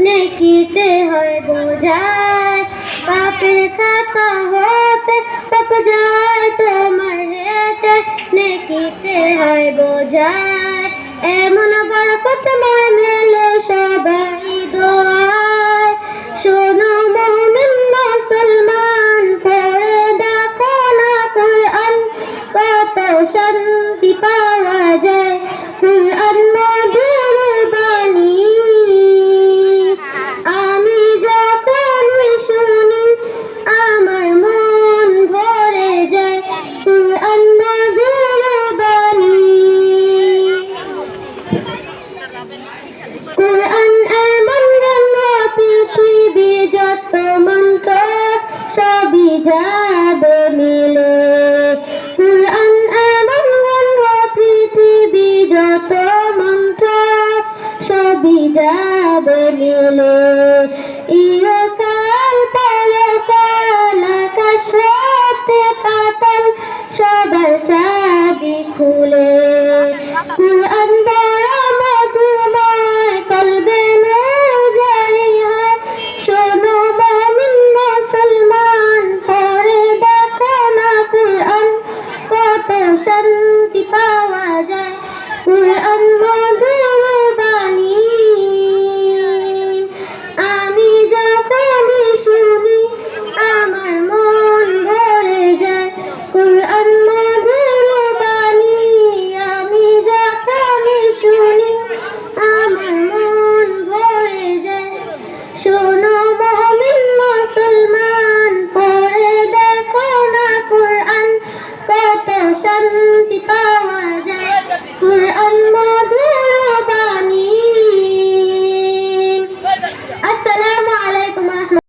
নেকিতে হয়, বোঝায়, পাপের খাতা হতে পাপ যায়, তোমার হেতে নেকিতে হয়, বোঝায়। এমন বরকতময় মেলে সবাই দোয়ায়। শোনো মুমিন মুসলমান, পড়ে দেখো না কোরআন, কত শান্তি পাওয়া যাবে মিলে কুরআন আমার মন পৃথিবী যত মন্ত্র, সবই যাবে মিলে ইয়কাল পালে পাল আকাশ পাতাল, সবার চাবি খুলে वतन पावा जाए कुल अनमोल